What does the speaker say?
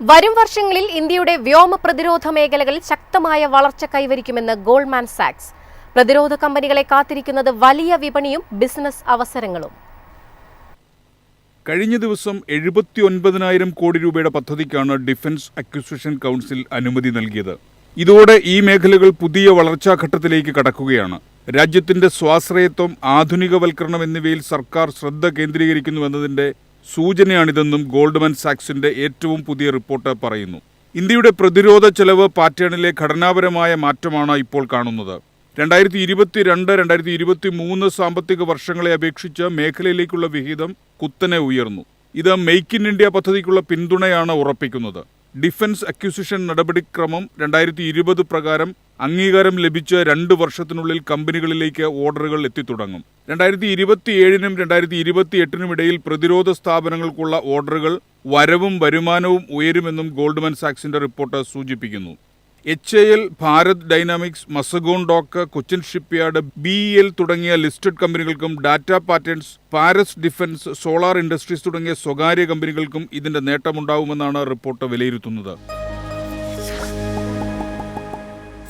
വരും വർഷങ്ങളിൽ ഇന്ത്യയുടെ വ്യോമ പ്രതിരോധ മേഖലകളിൽ ശക്തമായ വളർച്ച കൈവരിക്കുമെന്ന് ഗോൾഡ്മാൻ സാക്സ്. പ്രതിരോധ കമ്പനികളെ കാത്തിരിക്കുന്നത് വലിയ വിപണിയും ബിസിനസ് അവസരങ്ങളും. കഴിഞ്ഞ ദിവസം എഴുപത്തി ഒൻപതിനായിരം കോടി രൂപയുടെ പദ്ധതിക്കാണ് ഡിഫൻസ് അക്വിസിഷൻ കൗൺസിൽ അനുമതി നൽകിയത്. ഇതോടെ ഈ മേഖലകൾ പുതിയ വളർച്ചാ ഘട്ടത്തിലേക്ക് കടക്കുകയാണ്. രാജ്യത്തിന്റെ സ്വാശ്രയത്വം ആധുനികവൽക്കരണം എന്നിവയിൽ സർക്കാർ ശ്രദ്ധ കേന്ദ്രീകരിക്കുന്നുവെന്നതിന്റെ സൂചനയാണിതെന്നും ഗോൾഡ്മാൻ സാക്സിന്റെ ഏറ്റവും പുതിയ റിപ്പോർട്ട് പറയുന്നു. ഇന്ത്യയുടെ പ്രതിരോധ ചെലവ് പാറ്റേണിലെ ഘടനാപരമായ മാറ്റമാണ് ഇപ്പോൾ കാണുന്നത്. രണ്ടായിരത്തി ഇരുപത്തിരണ്ട് രണ്ടായിരത്തി ഇരുപത്തി മൂന്ന് സാമ്പത്തിക വർഷങ്ങളെ അപേക്ഷിച്ച് മേഖലയിലേക്കുള്ള വിഹിതം കുത്തനെ ഉയർന്നു. ഇത് മെയ്ക്ക് ഇൻ ഇന്ത്യ പദ്ധതിക്കുള്ള പിന്തുണയാണ് ഉറപ്പിക്കുന്നത്. ഡിഫൻസ് അക്വിസിഷൻ നടപടിക്രമം രണ്ടായിരത്തി ഇരുപത് പ്രകാരം അംഗീകാരം ലഭിച്ച രണ്ട് വർഷത്തിനുള്ളിൽ കമ്പനികളിലേക്ക് ഓർഡറുകൾ എത്തിത്തുടങ്ങും. രണ്ടായിരത്തി ഇരുപത്തിയേഴിനും രണ്ടായിരത്തി ഇരുപത്തിയെട്ടിനും ഇടയിൽ പ്രതിരോധ സ്ഥാപനങ്ങൾക്കുള്ള ഓർഡറുകൾ വരവും വരുമാനവും ഉയരുമെന്നും ഗോൾഡ്മാൻ സാക്സിന്റെ റിപ്പോർട്ട് സൂചിപ്പിക്കുന്നു. H A L Bharat dynamics Mazagon dock Cochin shipyard B L തുടങ്ങിയ ലിസ്റ്റഡ് കമ്പനികൾക്കും data patterns Paras defence solar industries തുടങ്ങിയ സ്വകാര്യ കമ്പനികൾക്കും ഇതിന്റെ നേട്ടമുണ്ടാവുമെന്നാണ് റിപ്പോർട്ട് വിലയിരുത്തുന്നത്.